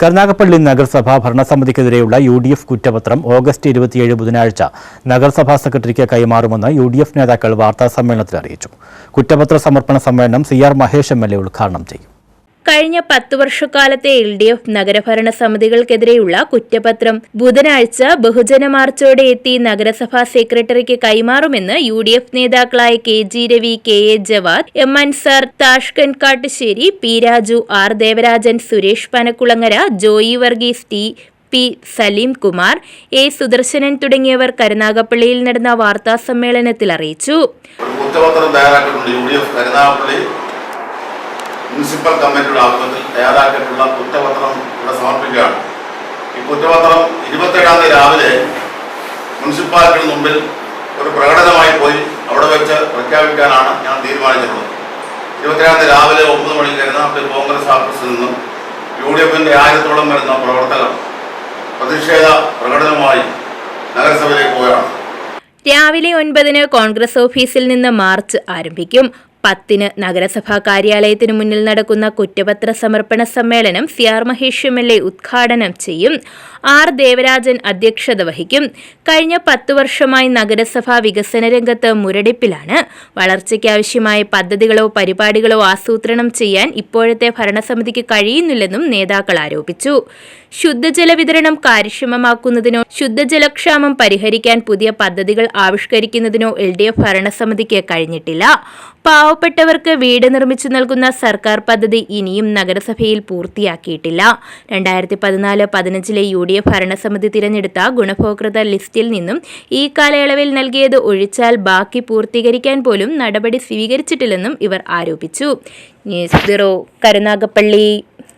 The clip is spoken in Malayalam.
കരുനാഗപ്പള്ളി നഗരസഭാ ഭരണസമിതിക്കെതിരെയുള്ള യു ഡി എഫ് കുറ്റപത്രം ഓഗസ്റ്റ് ഇരുപത്തിയേഴ് ബുധനാഴ്ച നഗരസഭാ സെക്രട്ടറിക്ക് കൈമാറുമെന്ന് യു ഡി എഫ് നേതാക്കൾ വാർത്താ സമ്മേളനത്തിൽ അറിയിച്ചു. കുറ്റപത്ര സമർപ്പണ സമ്മേളനം C R Mahesh M L A ഉദ്ഘാടനം ചെയ്യും. കഴിഞ്ഞ പത്ത് വർഷക്കാലത്തെ എൽ ഡി എഫ് നഗരഭരണ സമിതികൾക്കെതിരെയുള്ള കുറ്റപത്രം ബുധനാഴ്ച ബഹുജന മാർച്ചോടെ എത്തി നഗരസഭാ സെക്രട്ടറിക്ക് കൈമാറുമെന്ന് യു ഡി എഫ് നേതാക്കളായ K G Ravi K A Jawad M Ansar താഷ്കൻ Kattussery P Raju R Devarajan Suresh Panakkulangara Joy Varghese T P Saleem Kumar A Sudarshanan തുടങ്ങിയവർ കരുനാഗപ്പള്ളിയിൽ നടന്ന വാർത്താ സമ്മേളനത്തിൽ അറിയിച്ചു ഒരു കുറ്റപത്രം തയ്യാറാക്കിയിട്ടുണ്ട് U D F Karunagappally municipal കമ്മിറ്റിയുടെ ആഭിമുഖ്യത്തിൽ തയ്യാറാക്കിയിട്ടുള്ള കുറ്റപത്രം ഇവിടെ സമർപ്പിക്കുകയാണ്. ഈ കുറ്റപത്രം ഇരുപത്തേഴാം തീയതി രാവിലെ മുനിസിപ്പാലിറ്റിയുടെ മുമ്പിൽ ഒരു പ്രകടനമായി പോയി അവിടെ വെച്ച് പ്രഖ്യാപിക്കാനാണ് ഞാൻ തീരുമാനിച്ചിട്ടുള്ളത്. ഇരുപത്തേഴാം തീയതി രാവിലെ ഒമ്പത് മണിക്ക് കരുനാഗപ്പള്ളി കോൺഗ്രസ് ഓഫീസിൽ നിന്നും യു ഡി എഫിന്റെ ആയിരത്തോളം വരുന്ന പ്രവർത്തകർ പ്രതിഷേധ പ്രകടനവുമായി നഗരസഭയിലേക്ക് പോയാണ് രാവിലെ ഒൻപതിന് കോൺഗ്രസ് ഓഫീസിൽ നിന്ന് മാർച്ച് ആരംഭിക്കും. പത്തിന് നഗരസഭാ കാര്യാലയത്തിനു മുന്നിൽ നടക്കുന്ന കുറ്റപത്ര സമർപ്പണ സമ്മേളനം C R Mahesh M L A ഉദ്ഘാടനം ചെയ്യും. ആർ ദേവരാജൻ അധ്യക്ഷത വഹിക്കും. കഴിഞ്ഞ പത്തു വർഷമായി നഗരസഭാ വികസന രംഗത്ത് മുരടിപ്പിലാണ്. വളർച്ചയ്ക്കാവശ്യമായ പദ്ധതികളോ പരിപാടികളോ ആസൂത്രണം ചെയ്യാൻ ഇപ്പോഴത്തെ ഭരണസമിതിക്ക് കഴിയുന്നില്ലെന്നും നേതാക്കൾ ആരോപിച്ചു. ശുദ്ധജല വിതരണം കാര്യക്ഷമമാക്കുന്നതിനോ ശുദ്ധജലക്ഷാമം പരിഹരിക്കാൻ പുതിയ പദ്ധതികൾ ആവിഷ്കരിക്കുന്നതിനോ എൽ ഡി എഫ് ഭരണസമിതിക്ക് കഴിഞ്ഞിട്ടില്ല. പാവപ്പെട്ടവർക്ക് വീട് നിർമ്മിച്ചു നൽകുന്ന സർക്കാർ പദ്ധതി ഇനിയും നഗരസഭയിൽ പൂർത്തിയാക്കിയിട്ടില്ല. രണ്ടായിരത്തി പതിനാല് പതിനഞ്ചിലെ യു ഡി എഫ് ഭരണസമിതി തിരഞ്ഞെടുത്ത ഗുണഭോക്തൃ ലിസ്റ്റിൽ നിന്നും ഈ കാലയളവിൽ നൽകിയത് ഒഴിച്ചാൽ ബാക്കി പൂർത്തീകരിക്കാൻ പോലും നടപടി സ്വീകരിച്ചിട്ടില്ലെന്നും ഇവർ ആരോപിച്ചു. News bureau Karunagappally.